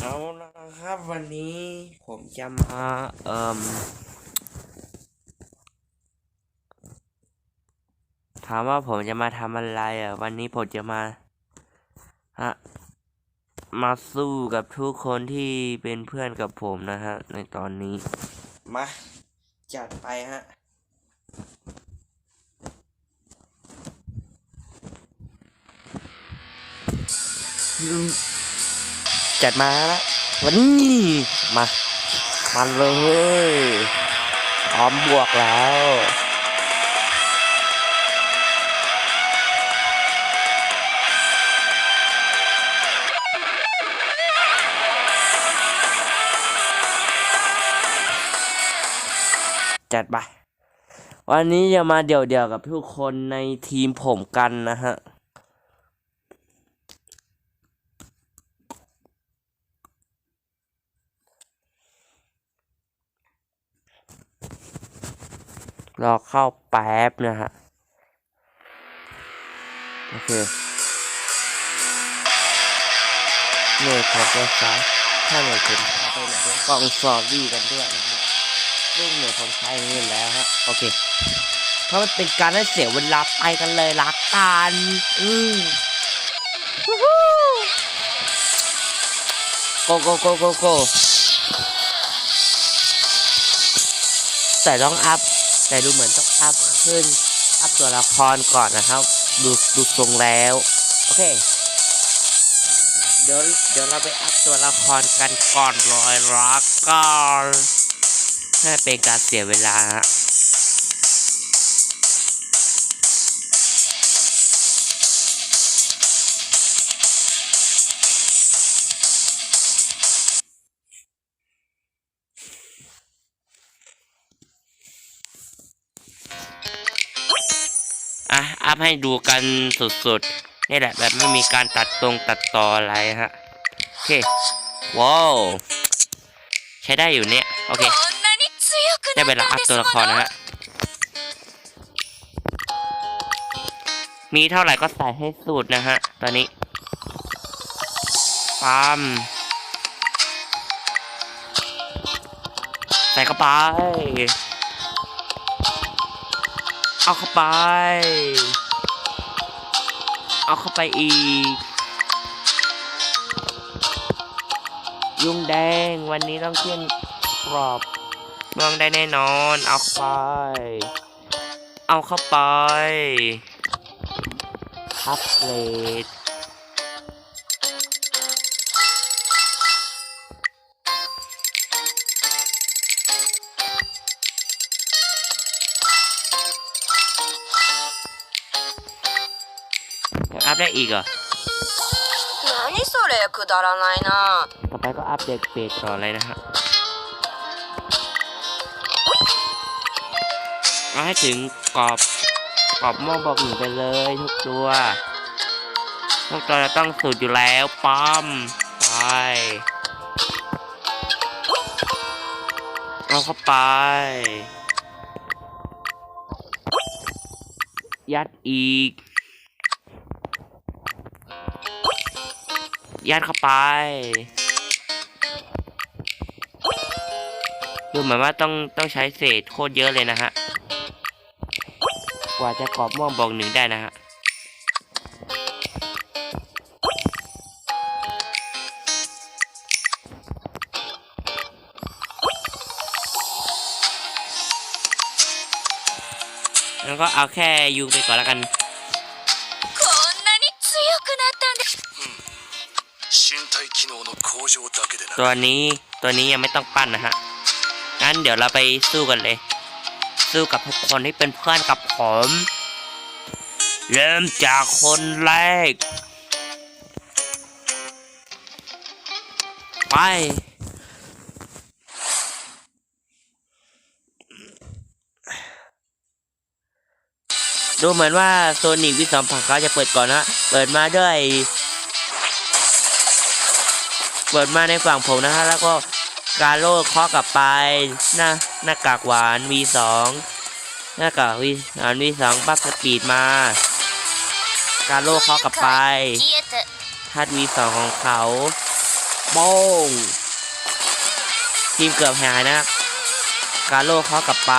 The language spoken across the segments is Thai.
เอาละครับวันนี้ผมจะมาเอ่มถามว่าผมจะมาทำอะไรอะ วันนี้ผมจะมาฮะมาสู้กับทุกคนที่เป็นเพื่อนกับผมนะฮะ ในตอนนี้ มา จัดไปฮะ จัดมาแล้ววันนี้มามาเลยพร้อมบวกแล้วจัดไป วันนี้จะมาเดี่ยวๆกับทุกคนในทีมผมกันนะฮะ รอเข้าแป๊บนะฮะ โอเคหน่วยของไฟฟ้าถ้าหน่วยคนช้าไปไหนก็กล่องซอรี่กันด้วยนะครับซึ่งหน่วยคนใช้เงินแล้วฮะ โอเค เพราะมันเป็นการให้เสียเวลาไปกันเลยรักกันอืมโกโกโกโกโกแต่ต้องอัพ แต่ดูเหมือนต้องอัพขึ้น อัพตัวละครก่อนนะครับ ดูดูทรงแล้ว โอเค เดี๋ยวเดี๋ยวเราไปอัพตัวละครกันก่อนรอยรักก่อนให้เป็นการเสียเวลา อัพให้ดูกันสุดๆ นี่แหละแบบไม่มีการตัดตรงตัดต่ออะไรฮะ โอเค ว้าว ใช้ได้อยู่เนี่ย โอเค ได้เวลาอัพตัวละครนะฮะ มีเท่าไหร่ก็ใส่ให้สุดนะฮะ ตอนนี้ปั๊มใส่เข้าไป เอาเข้าไป เอาเข้าไปอีก ยุงแดงวันนี้ต้องขึ้นกรอบเมืองได้แน่นอน เอาเข้าไป เอาเข้าไป อับเกรด ได้อีกเหรอ 何それくだらないな ต่อไปก็อัปเดตเบรต่อเลยนะฮะเอาให้ถึงกรอบกรอบหม่อบอกหนึ่งไปเลยทุกตัวทุกตัวจะต้องสูตรอยู่แล้วปั๊มไป เอาเข้าไป ยัดอีก ยัดเข้าไปดูเหมือนว่าต้องต้องใช้เศษโคตรเยอะเลยนะฮะ กว่าจะกรอบม่วงบอกหนึ่งได้นะฮะแล้วก็เอาแค่ยูไปก่อนแล้วกัน ตัวนี้ตัวนี้ยังไม่ต้องปั้นนะฮะ งั้นเดี๋ยวเราไปสู้กันเลย สู้กับทุกคนที่เป็นเพื่อนกับผม เริ่มจากคนแรก ไป ดูเหมือนว่าโซนิกวิสอมผักเขาจะเปิดก่อนนะ เปิดมาด้วย เปิดมาในฝั่งผมนะฮะแล้วก็กาโร่เคาะกลับไปหน้าหน้ากากหวาน V2 หน้ากากวีหวีสองปั๊บสปีดมา กาโร่เคาะกลับไปทัด V2 ของเขาโป้งทีมเกือบหายนะกาโร่เคาะกลับไป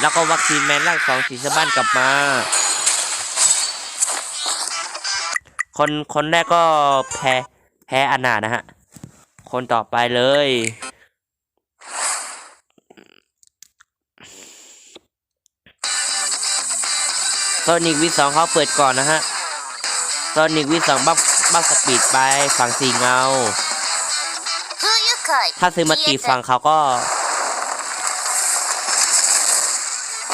แล้วก็วัคซีนแมนล่างสองสีสบ้านกลับมา คนคนแรกก็แพ้แพ้อนานะฮะ คนต่อไปเลย โซนิกวิสองเขาเปิดก่อนนะฮะ โซนิกวิสองบัฟบัฟสปีดไปฝั่งสีเงา ถ้าซื้อมาตีฝั่งเขาก็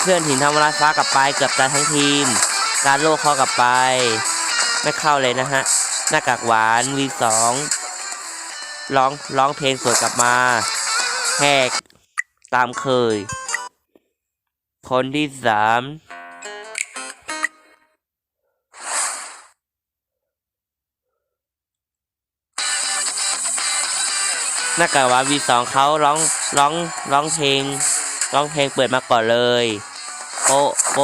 เพื่อนหินทำเวลาฟ้ากลับไปเกือบตายทั้งทีม การโลกเข้ากับไป ไม่เข้าเลยนะฮะ หน้ากากหวานวีสอง ร้องร้องเพลงสวดกลับมาแหกตามเคย คนที่สามหน้ากากวาวีสองเขาร้องร้องร้องเพลง ร้องเพลงเปิดมาก่อนเลยโปโป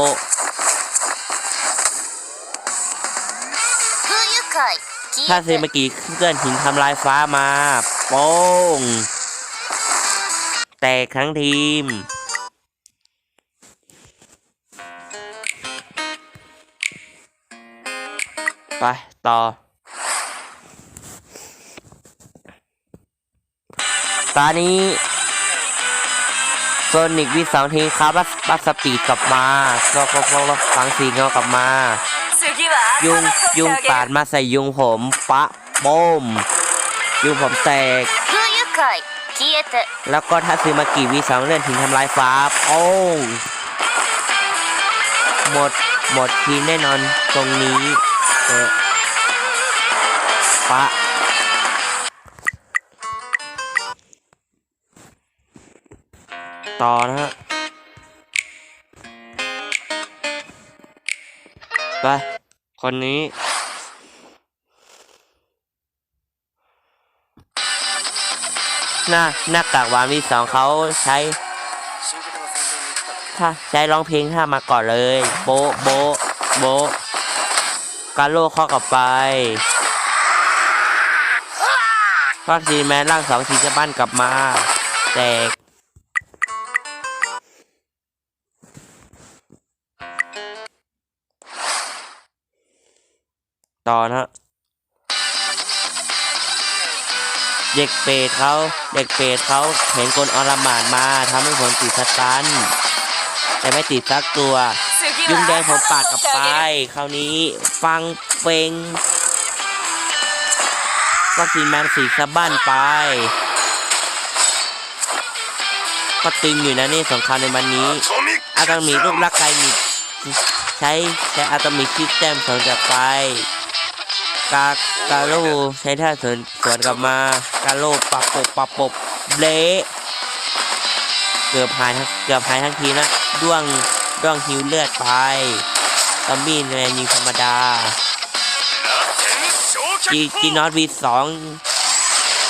ถ้าเซมากิเคลื่อนหินทำลายฟ้ามาโป้งแตกทั้งทีม ไป ต่อ ตอนนี้โซนิกวิสองทีครับบัสบัสสปีดกลับมาก็ก็ก็ฟังสีเงากลับมา ยุง ยุงปาดมาใส่ยุงผมปะโป้มยุงผมแตก แล้วก็ถ้าซื้อมากี่วีสองเรื่องถึงทำลายฟ้าโอ้หมดหมดทีแน่นอนตรงนี้เออปะต่อนะฮะ ไป คนนี้ หน้าหน้ากากหวานวีสองเขาใช้ ถ้าใช้ร้องเพลงถ้ามาก่อนเลย โบโบโบกาโลเข้ากลับไปวัคซีนแมนร่างสองทีจะบ้านกลับมา แตกต่อนะ เด็กเปรตเขาเด็กเปรตเขาเห็นคนอลหมานมาทำให้ผมติดสตันแต่ไม่ติดสักตัว ยุงแดงผมปาดกลับไปคราวนี้ฟังเพลงก็สีแมนสีสะบ้านไปก็ตึงอยู่นะนี่สงครามในวันนี้ อาตมีรูปลักษณ์ใมีใช้ใช้อาตมีคิดแต้มสองจากไป กากาโลใช้ท่าสวนสวนกลับมากาโลปับปบปับปบเละเกือบหายเกือบหายทั้งทีนะด้วงด้วงหิวเลือดไปซอมบี้แมนยิงธรรมดาจีจีนอตวีสอง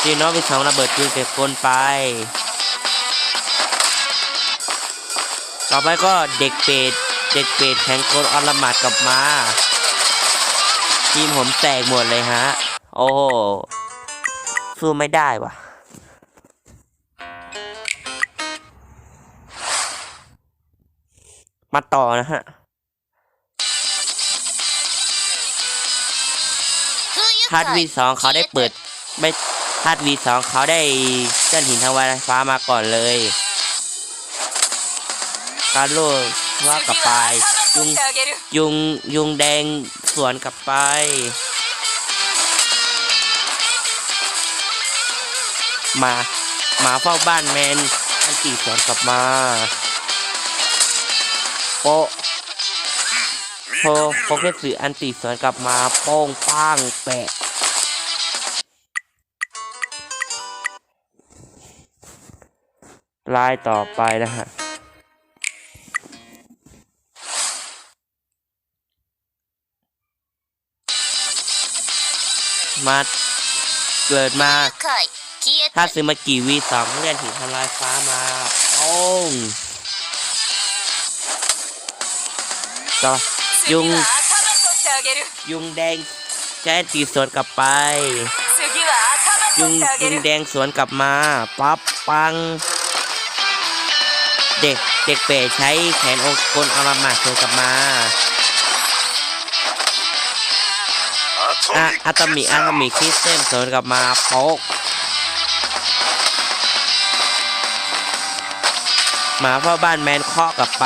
จีนอตวีสองระเบิดปืนเก็บกลไป ต่อไปก็เด็กเป็ดเด็กเป็ดแข่งกลออลมาดกลับมา ทีมผมแตกหมดเลยฮะ โอ้สู้ไม่ได้ว่ะ มาต่อนะฮะพาร์ทวีสองเขาได้เปิดไม่พาร์ทวีสองเขาได้เจ้าหินทางวันฟ้ามาก่อนเลย การโลว่ากับปล ยุงยุงยุงแดงสวนกลับไป มามาเฝ้าบ้านแมนมันตีสวนกลับมาโปโปโปเกสืออันตีสวนกลับมาโป้งป้างแปะลายต่อไปนะฮะ มาเกิดมาถ้าซื้อมากี่วีสองเลื่อนถึงทำลายฟ้ามาโอ้งต่อยุง ยุงแดงแจ้ตีสวนกลับไป ยุงยุงแดงสวนกลับมาปั๊บปัง เด็กเด็กเป๋ใช้แขนโอกลอารามาสวนกลับมา อะ トミック อะตอมิอะตอมิคริสเซนสวนกลับมาโป๊กหมาเฝ้าบ้านแมนเคาะกลับไป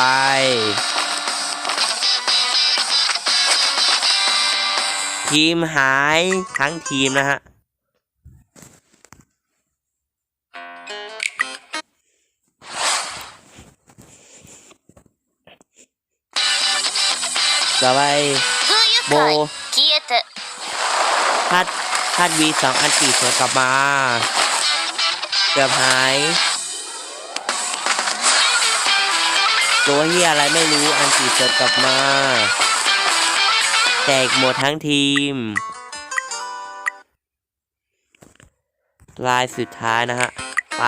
ทีมหายทั้งทีมนะฮะ ต่อไป 空โบ 輸会消えて คัดคัดวีสองอันตีสวนกลับมา เกือบหายตัวเฮียอะไรไม่รู้อันตีสวนกลับมา แตกหมดทั้งทีม ลายสุดท้ายนะฮะ ไป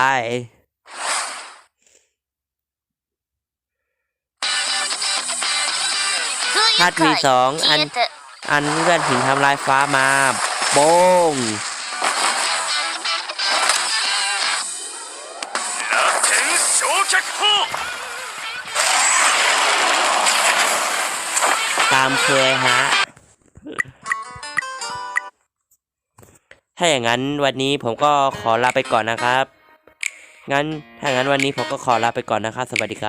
คัดมีสองอันอันเลื่อนหินทำลายฟ้ามา ป้งตามเคยฮะ ถ้าอย่างนั้นวันนี้ผมก็ขอลาไปก่อนนะครับ งั้นถ้าอย่างนั้นวันนี้ผมก็ขอลาไปก่อนนะครับ สวัสดีครับ